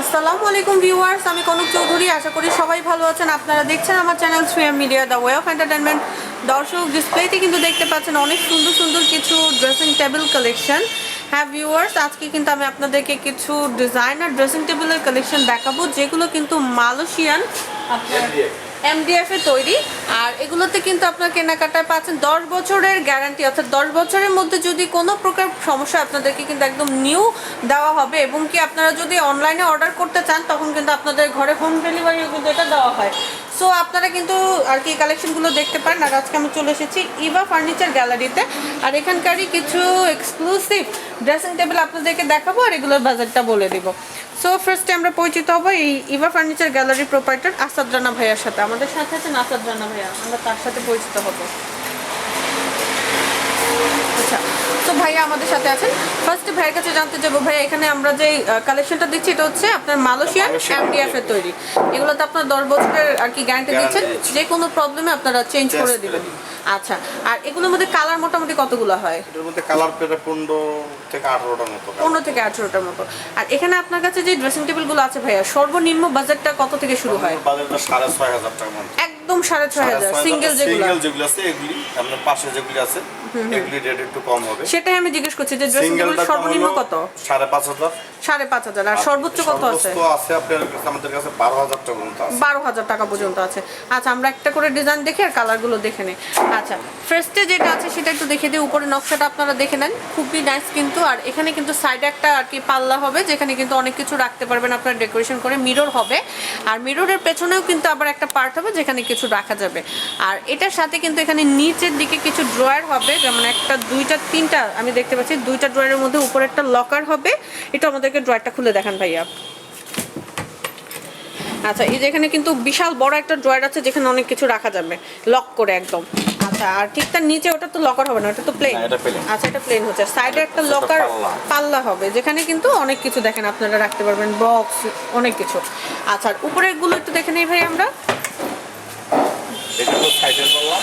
আসসালামু আলাইকুম ভিউয়ার্স, আমি কনক চৌধুরী। আশা করি সবাই ভালো আছেন। আপনারা দেখছেন আমার channel Suyam media, the way of entertainment দর্শক, ডিসপ্লেতে কিন্তু দেখতে পাচ্ছেন অনেক সুন্দর সুন্দর কিছু ড্রেসিং টেবিল কালেকশন। হ্যাঁ ভিউয়ার্স, আজকে কিন্তু আমি আপনাদেরকে কিছু ডিজাইনার ড্রেসিং টেবিলের কালেকশন দেখাবো, যেগুলো কিন্তু মালয়েশিয়ান। আপনার এমডিএফ এ তৈরি। আর এগুলোতে কিন্তু আপনার কেনাকাটায় পাচ্ছেন দশ বছরের গ্যারান্টি অর্থাৎ দশ বছরের মধ্যে যদি কোনো প্রকার সমস্যা আপনাদেরকে কিন্তু একদম নিউ দেওয়া হবে এবং কি আপনারা যদি অনলাইনে অর্ডার করতে চান, তখন কিন্তু আপনাদের ঘরে হোম ডেলিভারি কিন্তু এটা দেওয়া হয়। সো আপনারা কিন্তু আর কি কালেকশনগুলো দেখতে পারেন। আর আজকে আমি চলে এসেছি ইভা ফার্নিচার গ্যালারিতে আর এখানকারই কিছু এক্সক্লুসিভ ড্রেসিং টেবিল আপনাদেরকে দেখাবো আর এগুলোর বাজারটা বলে দিব। সো ফার্স্টে আমরা পরিচিত হব এই Eva furniture gallery proprietor Asad Rana ভাইয়ার সাথে। আমাদের সাথে আছেন আসাদ রানা ভাইয়া। আমরা তার সাথে পরিচিত হব। আচ্ছা তো ভাইয়া আমাদের সাথে আছেন। ফার্স্ট ভাইয়ের কাছে জানতে যাব ভাইয়া এখানে আমরা যে কালেকশনটা দিচ্ছি এটা হচ্ছে আপনার মালয়েশিয়ান এমডিএফ এর তৈরি। এগুলোতে আপনার দশ বছরের আর কি গ্যারান্টি দিচ্ছেন? যে কোনো প্রবলেমে আপনারা চেঞ্জ করে দিবেন। আচ্ছা আর এগুলোর মধ্যে কালার মোটামুটি কতগুলো হয়? এটার মধ্যে কালার পেলে পনেরো থেকে আঠারোটার মতো। পনেরো থেকে আঠেরোটার মতো। আর এখানে আপনার কাছে যে ড্রেসিং টেবিলগুলো আছে ভাইয়া সর্বনিম্ন বাজেটটা কত থেকে শুরু হয়? বাজেটটা সাড়ে ছয় হাজার একদম সাড়ে ছয় হাজার সিঙ্গেল যেগুলো। সিঙ্গেল যেগুলো আছে এগুলি আপনার পাশে যেগুলি আছে এগুলি রেট একটু কম হবে। সেটাই আমি জিজ্ঞেস করছি যে ড্রেসিং সর্বনিম্ন কত? সাড়ে পাঁচ হাজার। সাড়ে পাঁচ হাজার। আর সর্বোচ্চ কত আছে? সর্বোচ্চ আছে আপনার কাছে আমাদের কাছে বারো হাজার টাকা পর্যন্ত আছে। বারো হাজার টাকা পর্যন্ত আছে। আচ্ছা আমরা একটা করে ডিজাইন দেখি আর কালারগুলো দেখে নিই। আচ্ছা ফার্স্টে যেটা আছে সেটা একটু দেখে দিই। উপরে নকশাটা আপনারা দেখে নেন। খুবই নাইস কিন্তু। আর এখানে কিন্তু সাইডে একটা আর কি পাল্লা হবে যেখানে কিন্তু অনেক কিছু রাখতে পারবেন আপনার ডেকোরেশন করে। মিরর হবে। আর মিররের পেছনেও কিন্তু আবার একটা পার্ট হবে যেখানে কিছু রাখা যাবে। আর এটার সাথে কিন্তু এখানে নিচের দিকে কিছু ড্রয়ার হবে যেমন একটা দুইটা তিনটা আমি দেখতে পাচ্ছি দুইটা ড্রয়ারের মধ্যে উপরে একটা লকার হবে। এটা আমাদেরকে ড্রয়ারটা খুলে দেখান ভাইয়া। আচ্ছা এই যে এখানে কিন্তু বিশাল বড় একটা ড্রয়ার আছে যেখানে অনেক কিছু রাখা যাবে লক করে একদম। আচ্ছা আর ঠিক তার নিচে ওটা তো লকার হবে না ওটা তো প্লেন। আচ্ছা এটা প্লেন হচ্ছে। সাইডে একটা লকার পাল্লা। পাল্লা হবে যেখানে কিন্তু অনেক কিছু দেখেন আপনারা রাখতে পারবেন বক্স অনেক কিছু। আচ্ছা আর উপরেরগুলো একটু দেখে নেই ভাই আমরা? এটা সাইডের বললাম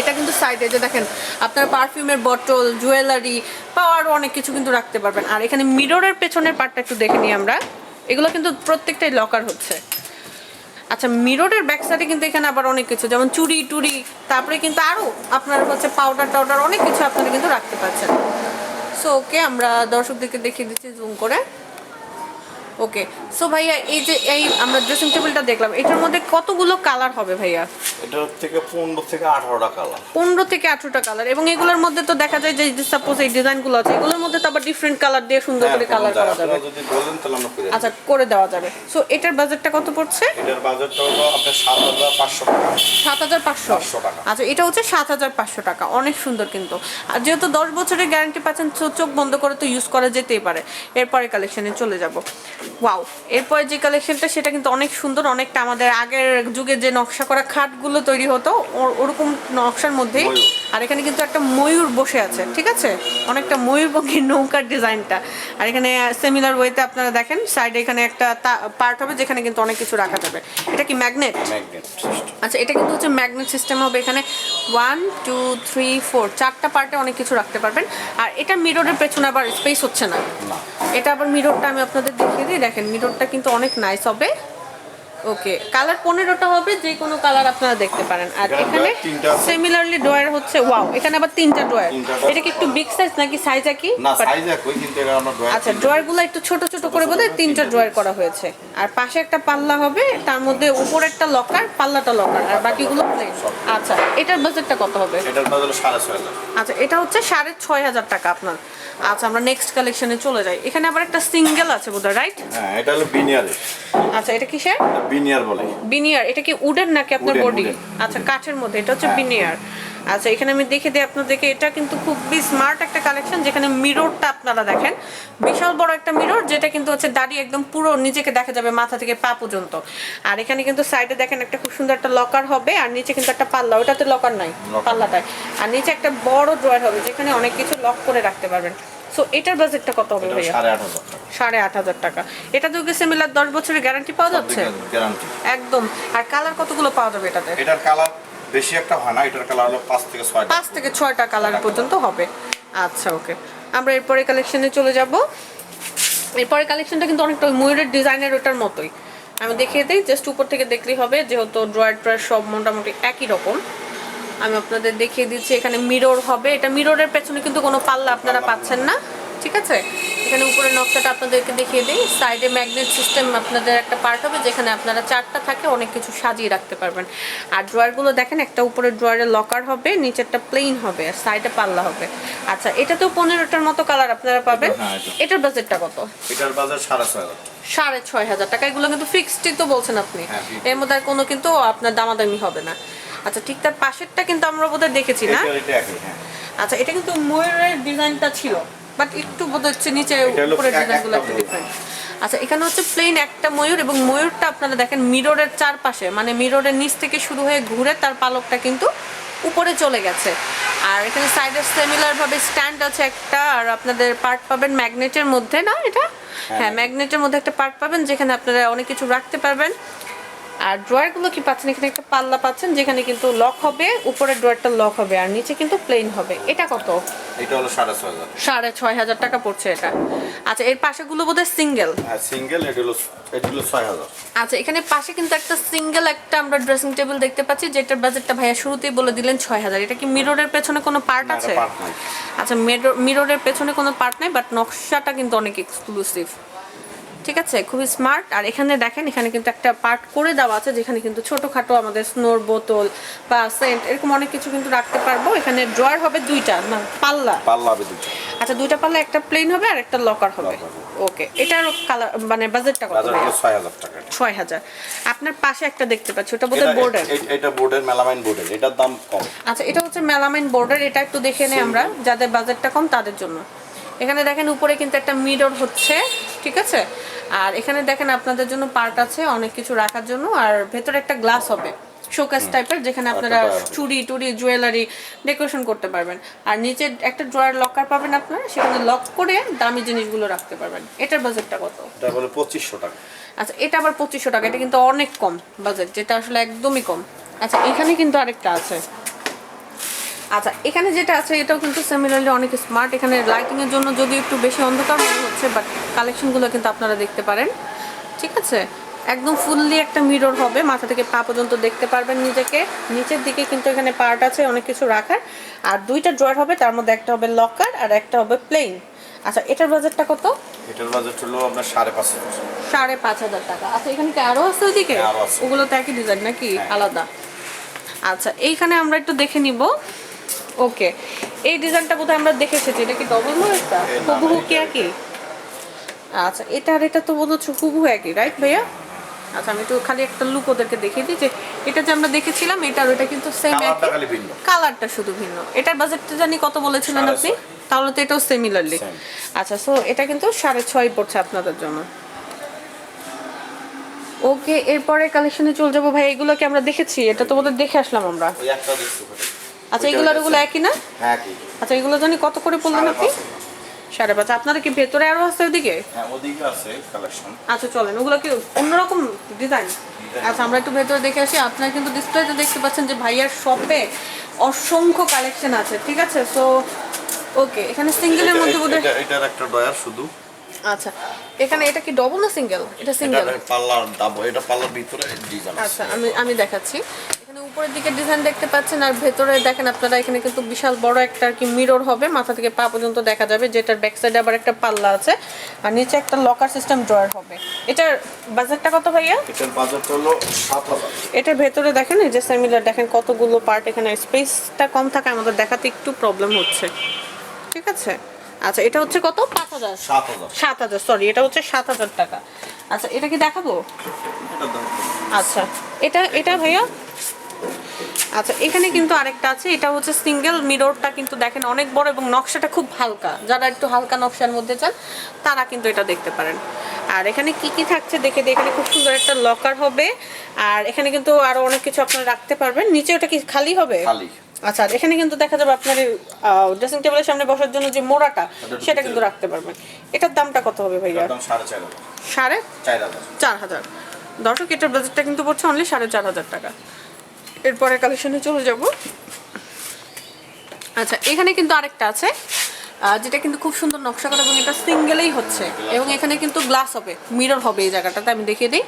এটা কিন্তু সাইডে যে দেখেন, আপনার পারফিউমের বটল জুয়েলারি বা আরও অনেক কিছু কিন্তু রাখতে পারবেন। আর এখানে মিররের পেছনের পার্টটা একটু দেখে নিই আমরা। এগুলো কিন্তু প্রত্যেকটাই লকার হচ্ছে। আচ্ছা মিররের ব্যাক সাইডে কিন্তু এখানে আবার অনেক কিছু, যেমন চুড়ি, টুড়ি, তারপরে কিন্তু আরও আপনার হচ্ছে পাউডার টাউডার অনেক কিছু আপনারা কিন্তু রাখতে পারছেন। সো ওকে আমরা দর্শকদেরকে দেখিয়ে দিচ্ছি জুম করে। ওকে সো ভাইয়া, এই যে এই আমরা ড্রেসিং টেবিলটা দেখলাম, এটার মধ্যে কতগুলো কালার হবে ভাইয়া? এটার থেকে পনেরো থেকে আঠারোটা কালার পনেরো থেকে আঠারোটা কালার এবং এগুলোর মধ্যে তো দেখা যায় যে সাপোজ এই ডিজাইনগুলো আছে এগুলোর মধ্যে তো আবার ডিফারেন্ট কালার দিয়ে সুন্দর করে কালার করা যাবে। হ্যাঁ, যদি বলেন তাহলে আমরা করে আচ্ছা করে দেওয়া যাবে। সো এটার বাজেটটা কত পড়ছে? এটার বাজারটা হলো আপনার সাত হাজার পাঁচশো টাকা। সাত হাজার পাঁচশো। 500 টাকা। আচ্ছা এটা হচ্ছে সাত হাজার পাঁচশো টাকা। অনেক সুন্দর কিন্তু। আর যেহেতু দশ বছরের গ্যারান্টি পাচ্ছেন চোখ বন্ধ করে তো ইউজ করা যেতেই পারে। এরপরে কালেকশনে চলে যাব। ওয়াও এরপরে যে কালেকশনটা সেটা কিন্তু অনেক সুন্দর অনেকটা আমাদের আগের যুগে যে নকশা করা খাটগুলো তৈরি হতো ওরকম নকশার মধ্যেই। আর এখানে কিন্তু একটা ময়ূর বসে আছে ঠিক আছে? অনেকটা ময়ূর ময়ূরপঙ্খী নৌকার ডিজাইনটা। আর এখানে সিমিলার ওয়েতে আপনারা দেখেন সাইডে এখানে একটা পার্ট হবে যেখানে কিন্তু অনেক কিছু রাখা যাবে। এটা কি ম্যাগনেট আচ্ছা এটা কিন্তু হচ্ছে ম্যাগনেট সিস্টেম হবে এখানে। ওয়ান টু থ্রি ফোর চারটা পার্টে অনেক কিছু রাখতে পারবেন। আর এটা মিররের পেছনে আবার স্পেস হচ্ছে না। না। এটা আবার মিররটা আমি আপনাদের দেখিয়ে দিই। দেখেন মিররটা কিন্তু অনেক নাইস হবে। ওকে কালার পনেরোটা হবে যে কোনো কালার আপনারা দেখতে পারেন। আর এখানে। সিমিলারলি ড্রয়ার হচ্ছে ওয়াও এখানে আবার তিনটা ড্রয়ার এটা কি একটু বিগ সাইজ নাকি সাইজ একই? ড্রয়ার আচ্ছা ড্রয়ারগুলো একটু ছোট ছোট করে হয় তিনটা ড্রয়ার করা হয়েছে। আর পাশে একটা পাল্লা হবে তার মধ্যে উপরে একটা লকার পাল্লাটা লকার আর বাকিগুলো প্লেন আচ্ছা এটার বাজেটটা কত হবে? এটার সাড়ে ছয় হাজার। আচ্ছা এটা হচ্ছে সাড়ে ছয় হাজার টাকা আপনার। আচ্ছা আমরা নেক্সট কালেকশনে চলে যাই। এখানে আবার একটা সিঙ্গেল আছে বোধহয় রাইট হ্যাঁ এটা হলো বিনিয়ারের আচ্ছা এটা কিসের? বিনিয়ার বলে। বিনিয়ার এটা কি উডেন নাকি আপনার বডি? আচ্ছা কাঠের মধ্যে এটা হচ্ছে হ্যাঁ। বিনিয়ার আচ্ছা এখানে আমি দেখে দিই আপনাদেরকে এটা কিন্তু খুবই স্মার্ট একটা কালেকশন যেখানে মিররটা আপনারা দেখেন। বিশাল বড় একটা মিরর যেটা কিন্তু হচ্ছে দাঁড়িয়ে একদম পুরো নিজেকে দেখা যাবে মাথা থেকে পা পর্যন্ত। আর এখানে কিন্তু সাইডে দেখেন একটা খুব সুন্দর একটা লকার হবে আর নিচে কিন্তু একটা পাল্লা। ওটাতে লকার নাই। পাল্লাটায়। আর নিচে একটা বড় ড্রয়ার হবে যেখানে অনেক কিছু লক করে রাখতে পারবেন। সো এটার বাজেটটা কত হবে ভাইয়া? সাড়ে আট হাজার টাকা। এটা তো সিমিলার দশ বছরের গ্যারান্টি পাওয়া যাচ্ছে? একদম। আর কালার কতগুলো পাওয়া যাবে এটাতে? এটার কালার বেশি একটা হয় না এটার কালার হলো পাঁচ থেকে ছয়টা। পাঁচ থেকে ছয়টা কালার পর্যন্ত হবে। আচ্ছা ওকে আমরা এরপরে কালেকশনে চলে যাব। এরপরে কালেকশনটা কিন্তু অনেকটা ময়ূরের ডিজাইনের ওটার মতোই। আমি দেখিয়ে দিই জাস্ট উপর থেকে দেখলেই হবে যেহেতু ড্রয়ার ট্রয়ার সব মোটামুটি একই রকম। আমি আপনাদের দেখিয়ে দিচ্ছি এখানে মিরর হবে। এটা মিররের পেছনে কিন্তু কোনো পাল্লা আপনারা পাচ্ছেন না ঠিক আছে? এখানে উপরে নকশাটা আপনাদেরকে দেখিয়ে দিই। সাইডে ম্যাগনেট সিস্টেম আপনাদের একটা পার্ট হবে যেখানে আপনারা চারটা থাকে অনেক কিছু সাজিয়ে রাখতে পারবেন। আর ড্রয়ারগুলো দেখেন একটা উপরে ড্রয়ারে লকার হবে নিচেরটা প্লেন হবে আর সাইডে পাল্লা হবে। আচ্ছা এটা তো পনেরোটার মতো কালার আপনারা পাবেন। হ্যাঁ, এটা। এটার বাজেটটা কত? এটার বাজার সাড়ে ছয় হাজার। সাড়ে ছয় হাজার টাকা। এগুলো কিন্তু ফিক্সডই তো বলছেন আপনি। হ্যাঁ, এর মধ্যে আর কোনো কিন্তু আপনার দামাদামি হবে না। আচ্ছা ঠিক তার পাশেরটা কিন্তু আমরা বোধহয় দেখেছি না? হ্যাঁ। আচ্ছা এটা কিন্তু ময়ূরের ডিজাইনটা ছিল বাট একটু বোধ হচ্ছে নিচে উপরের ডিজাইনগুলো একটু ডিফারেন্ট আচ্ছা এখানে হচ্ছে প্লেন একটা ময়ূর এবং ময়ূরটা আপনারা দেখেন মিররের চারপাশে মানে মিররের নিচ থেকে শুরু হয়ে ঘুরে তার পালকটা কিন্তু উপরে চলে গেছে। আর এখানে সাইডে সিমিলার ভাবে স্ট্যান্ড আছে একটা আর আপনাদের পার্ট পাবেন ম্যাগনেটের মধ্যে না এটা? হ্যাঁ ম্যাগনেটের মধ্যে একটা পার্ট পাবেন যেখানে আপনারা অনেক কিছু রাখতে পারবেন। আর ড্রয়ারগুলো কি পাচ্ছেন? এখানে একটা পাল্লা পাচ্ছেন যেখানে কিন্তু লক হবে উপরের ড্রয়ারটা লক হবে আর নিচে কিন্তু প্লেন হবে। এটা কত? এটা হলো সাড়ে ছয় হাজার। সাড়ে ছয় হাজার টাকা পড়ছে এটা। আচ্ছা এর পাশে পাশেগুলো বোধহয় সিঙ্গেল হ্যাঁ সিঙ্গেল এটা হলো এটা হলো ছয় হাজার। আচ্ছা এখানে পাশে কিন্তু একটা সিঙ্গেল একটা আমরা ড্রেসিং টেবিল দেখতে পাচ্ছি যেটার বাজেটটা ভাইয়া শুরুতেই বলে দিলেন ছয় হাজার। এটা কি মিররের পেছনে কোনো পার্ট আছে। আচ্ছা মিররের পেছনে কোনো পার্ট নাই বাট নকশাটা কিন্তু অনেক এক্সক্লুসিভ ঠিক আছে? খুবই স্মার্ট আর এখানে দেখেন এখানে কিন্তু একটা পার্ট করে দেওয়া আছে যেখানে কিন্তু ছোটখাটো আমাদের স্নোর বোতল বা সেন্ট এরকম অনেক কিছু কিন্তু রাখতে পারব। এখানে ড্রয়ার হবে দুইটা না পাল্লা। পাল্লা হবে দুটো আচ্ছা দুইটা পাল্লা একটা প্লেন হবে আর একটা লকার হবে। ওকে এটার কালার মানে বাজেটটা কত ছয় হাজার টাকা। ছয় হাজার। আপনার পাশে একটা দেখতে পাচ্ছি ওটা বোধহয় এটা- বোর্ডের এটা বোর্ডের মেলামাইন বোর্ডের এটার দাম কম। আচ্ছা এটা হচ্ছে মেলামাইন বোর্ডের এটা একটু দেখে নেই আমরা। যাদের বাজেটটা কম তাদের জন্য। এখানে দেখেন উপরে কিন্তু একটা মিরর হচ্ছে ঠিক আছে? আর এখানে দেখেন আপনাদের জন্য পার্ট আছে অনেক কিছু রাখার জন্য আর ভেতরে একটা গ্লাস হবে শোকেস টাইপের যেখানে আপনারা একটা bar। চুড়ি টুড়ি জুয়েলারি ডেকোরেশন করতে পারবেন। আর নিচে একটা ড্রয়ার লকার পাবেন আপনারা সেখানে লক করে দামি জিনিসগুলো রাখতে পারবেন। এটার বাজেটটা কত? এটা হলো পঁচিশশো টাকা। আচ্ছা এটা আবার পঁচিশশো টাকা এটা কিন্তু অনেক কম বাজেট যেটা আসলে একদমই কম। আচ্ছা এখানে কিন্তু আরেকটা আছে। আচ্ছা এখানে যেটা আছে এটাও কিন্তু সিমিলারলি অনেক স্মার্ট এখানে লাইটিং এর জন্য যদি একটু বেশি অন্ধকার মনে হচ্ছে বাট কালেকশনগুলো কিন্তু আপনারা দেখতে পারেন। ঠিক আছে? একদম ফুললি একটা মিরর হবে মাথা থেকে পা পর্যন্ত দেখতে পারবেন নিজেকে। নিচের দিকে কিন্তু এখানে পার্ট আছে অনেক কিছু রাখার। আর দুইটা ড্রয়ার হবে তার মধ্যে একটা হবে লকার আর একটা হবে প্লেন আচ্ছা এটার বাজেটটা কত? এটার বাজেট হলো আপনার সাড়ে পাঁচ হাজার। সাড়ে পাঁচ হাজার টাকা। আচ্ছা এখানে কি আরও আছে ওইদিকে? হ্যাঁ। ওগুলো তো একই ডিজাইন নাকি? হ্যাঁ। আলাদা। আচ্ছা এইখানে আমরা একটু দেখে নিব। ওকে। এই ডিজাইনটা বোধহয় আমরা দেখে এসেছি এটা কি ডবল মোড়েরটা হুবহু কি একই? আচ্ছা এটা আর এটা তো বোধ হচ্ছে হুবহু একই রাইট ভাইয়া? আচ্ছা আমি একটু খালি একটা লুক ওদেরকে দেখিয়ে দিই যে এটা যে আমরা দেখেছিলাম এটা আর ওটা কিন্তু সেম একই। কালারটা শুধু ভিন্ন। এটার বাজেটটা জানি কত বলেছিলেন আপনি? তাহলে তো এটাও সিমিলারলি. আচ্ছা সো এটা কিন্তু সাড়ে ছয় পড়ছে আপনাদের জন্য। ওকে এরপরে কালেকশনে চলে যাব ভাই এগুলো কি আমরা দেখেছি? এটা তো বোধহয় দেখে আসলাম আমরা। আচ্ছা এগুলো আর এগুলো একই না? হ্যাঁ কি আচ্ছা এগুলো জানি কত করে বললেন আপনি। সাড়ে পাঁচ। আপনাদের কি ভেতরে আরও আছে ওদিকে হ্যাঁ ওদিকে আছে কালেকশন আচ্ছা চলেন ওগুলো কি অন্যরকম ডিজাইন আচ্ছা আমরা একটু ভেতরে দেখে আসি। আপনারা কিন্তু ডিসপ্লেতে দেখতে পাচ্ছেন যে ভাইয়ার শপে অসংখ্য কালেকশন আছে ঠিক আছে? সো ওকে এখানে সিঙ্গেলের মধ্যে বোধহয় এটার একটা ডয়ার শুধু। আচ্ছা এখানে এটা কি ডবল না সিঙ্গেল এটা সিঙ্গেল এটা পাল্লার ডাবল এটা পাল্লার ভিতরে ডিজাইন আচ্ছা আমি আমি দেখাচ্ছি। উপরের দিকে ডিজাইন দেখতে পাচ্ছেন আর ভেতরে দেখেন আপনারা এখানে কিন্তু বিশাল বড় একটা আর কি মিরর হবে। মাথা থেকে পা পর্যন্ত দেখা যাবে যেটার ব্যাক সাইডে আবার একটা পাল্লা আছে। আর নিচে একটা লকার সিস্টেম ড্রয়ার হবে। এটার বাজেটটা কত ভাইয়া? এটার বাজেট হলো সাত হাজার। এটার ভেতরে দেখেন এই যে সিমিলার দেখেন কতগুলো পার্ট এখানে স্পেসটা কম থাকে আমাদের দেখাতে একটু প্রবলেম হচ্ছে। ঠিক আছে? আচ্ছা এটা হচ্ছে কত? পাঁচ হাজার। সাত হাজার। সরি এটা হচ্ছে সাত হাজার টাকা। আচ্ছা এটা কি দেখাবো? আচ্ছা এটা এটা ভাইয়া? আচ্ছা এখানে কিন্তু আরেকটা আছে এটা হচ্ছে সিঙ্গেল মিররটা কিন্তু দেখেন অনেক বড় এবং নকশাটা খুব হালকা। যারা একটু হালকা নকশার মধ্যে চান তারা কিন্তু এটা দেখতে পারেন। আর এখানে কি কি থাকছে দেখে দিয়ে এখানে খুব সুন্দর একটা লকার হবে। আর এখানে কিন্তু আরও অনেক কিছু আপনারা রাখতে পারবেন। নিচে ওটা কি খালি হবে? খালি। আচ্ছা এখানে কিন্তু দেখা যাবে আপনার ড্রেসিং টেবিলের সামনে বসার জন্য যে মোড়াটা সেটা কিন্তু রাখতে পারবেন। এটার দামটা কত হবে ভাইয়া? সাড়ে চার হাজার। দর্শক এটার বাজেটটা কিন্তু পড়ছে অনলি সাড়ে চার হাজার টাকা। এরপরে কালেকশনে চলে যাব। আচ্ছা এখানে কিন্তু আরেকটা আছে যেটা কিন্তু খুব সুন্দর নকশা করা এবং এটা সিঙ্গেলেই হচ্ছে। এবং এখানে কিন্তু গ্লাস হবে মিরর হবে এই জায়গাটাতে আমি দেখিয়ে দিই।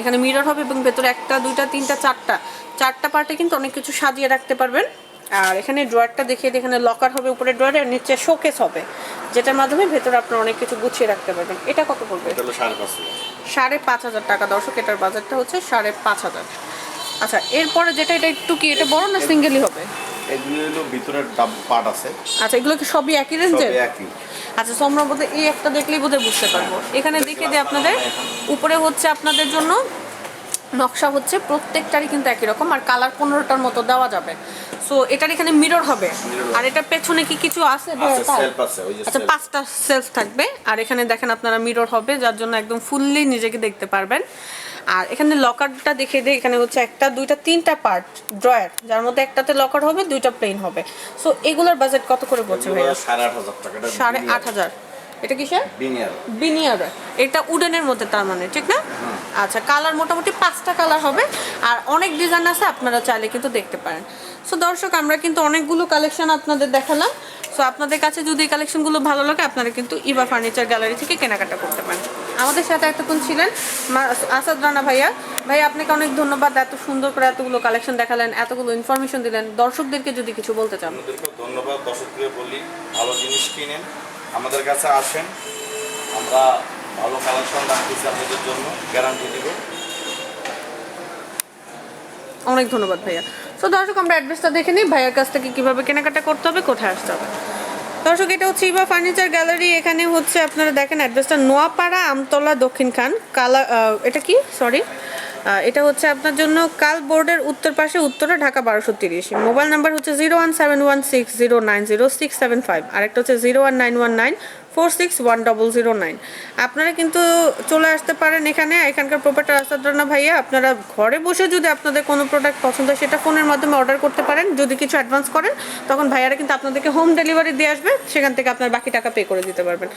এখানে মিরর হবে এবং ভেতরে একটা দুইটা তিনটা চারটা। চারটা পার্টে কিন্তু অনেক কিছু সাজিয়ে রাখতে পারবেন। আর এখানে ড্রয়ারটা দেখিয়ে দিই এখানে লকার হবে উপরে ড্রয়ারে আর নিচে শোকেস হবে যেটার মাধ্যমে ভেতরে আপনার অনেক কিছু গুছিয়ে রাখতে পারবেন। এটা কত পড়বে? সাড়ে পাঁচ হাজার। টাকা। দর্শক এটার বাজারটা হচ্ছে সাড়ে পাঁচ হাজার। আচ্ছা এরপরে যেটা এটা একটু কি এটা বড় না সিঙ্গেলই হবে? এগুলি হলো ভিতরে ডাব পাট আছে। আচ্ছা এগুলো কি সবই একই রেঞ্জের একই। আচ্ছা তোমরা বোধহয় এই একটা দেখলেই বোধহয় বুঝতে পারব। এখানে দেখে দিই আপনাদের উপরে হচ্ছে আপনাদের জন্য নকশা হচ্ছে প্রত্যেকটারই কিন্তু একই রকম আর কালার পনেরোটার মতো দেওয়া যাবে। সো এটার এখানে মিরর হবে। আর এটার পেছনে কি কিছু আছে? আছে তাই? সেলফ আছে ওই যে আচ্ছা পাঁচটা সেলফ থাকবে। আর এখানে দেখেন আপনারা মিরর হবে যার জন্য একদম ফুললি নিজেকে দেখতে পারবেন। আর এখানে লকারটা দেখে দিই এখানে হচ্ছে একটা দুইটা তিনটা পার্ট ড্রয়ার যার মধ্যে একটাতে লকার হবে দুইটা প্লেন হবে। সো এগুলোর বাজেট কত করে এগুলো ভাইয়া? সাড়ে আট হাজার এটা কিসের? বিনিয়ার। বিনিয়ার। এটা উডেনের মধ্যে তার মানে ঠিক না? আচ্ছা কালার মোটামুটি পাঁচটা কালার হবে। আর অনেক ডিজাইন আছে আপনারা চাইলে কিন্তু দেখতে পারেন। সো দর্শক আমরা কিন্তু অনেকগুলো কালেকশন আপনাদের দেখালাম। সো আপনাদের কাছে যদি এই কালেকশনগুলো ভালো লাগে আপনারা কিন্তু ইভা ফার্নিচার গ্যালারি থেকে কেনাকাটা করতে পারেন। আমাদের সাথে এতক্ষণ ছিলেন আসাদ রানা ভাইয়া। ভাই আপনাকে অনেক ধন্যবাদ এত সুন্দর করে এতগুলো কালেকশন দেখালেন এতগুলো ইনফরমেশন দিলেন। দর্শকদেরকে যদি কিছু বলতে চান। ধন্যবাদ। দর্শককে বলি ভালো জিনিস কিনেন আমাদের কাছে আসেন। আমরা ভালো কালেকশন রাখতেছি আপনাদের জন্য গ্যারান্টি দিব। অনেক ধন্যবাদ ভাইয়া। তো দর্শক আমরা অ্যাড্রেসটা দেখে নিই। ভাইয়ার কাছ থেকে কীভাবে কেনাকাটা করতে হবে কোথায় আসতে হবে। দর্শক, এটা হচ্ছে ইবা ফার্নিচার গ্যালারি। এখানে হচ্ছে আপনারা দেখেন অ্যাড্রেসটা নোয়াপাড়া আমতলা দক্ষিণ খান। কালা এটা কি? সরি এটা হচ্ছে আপনার জন্য কাল বোর্ডের উত্তর পাশে উত্তরে, ঢাকা বারোশো তিরিশ। মোবাইল নাম্বার হচ্ছে zero one seven one six zero nine zero six seven five. আরেকটা হচ্ছে zero one nine one nine four six one double zero nine আপনারা কিন্তু চলে আসতে পারেন এখানে। এখানকার প্রোপারটার আসাদরানা ভাইয়া, আপনারা ঘরে বসে যদি আপনাদের কোনো প্রোডাক্ট পছন্দ হয়, সেটা ফোনের মাধ্যমে অর্ডার করতে পারেন। যদি কিছু অ্যাডভান্স করেন, তখন ভাইয়ারা কিন্তু আপনাদেরকে হোম ডেলিভারি দিয়ে আসবে। সেখান থেকে আপনার বাকি টাকা পে করে দিতে পারবেন।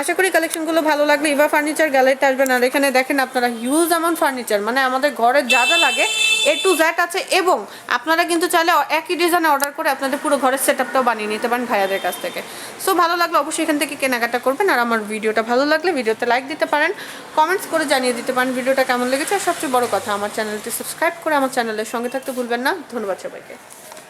আশা করি কালেকশনগুলো ভালো লাগবে। ইভা ফার্নিচার গ্যালারিতে আসবেন। আর এখানে দেখেন আপনারা হিউজ অ্যামাউন্ট ফার্নিচার মানে আমাদের ঘরে যা যা লাগে এ টু জ্যাট আছে এবং আপনারা কিন্তু চাইলে একই ডিজাইনে অর্ডার করে আপনাদের পুরো ঘরের সেট আপটাও বানিয়ে নিতে পারেন ভাইয়াদের কাছ থেকে। সো ভালো লাগলে অবশ্যই এখান থেকে কেনাকাটা করবেন আর আমার ভিডিওটা ভালো লাগলে ভিডিওতে লাইক দিতে পারেন কমেন্টস করে জানিয়ে দিতে পারেন ভিডিওটা কেমন লেগেছে। আর সবচেয়ে বড় কথা, আমার চ্যানেলটি সাবস্ক্রাইব করে আমার চ্যানেলের সঙ্গে থাকতে ভুলবেন না। ধন্যবাদ সবাইকে।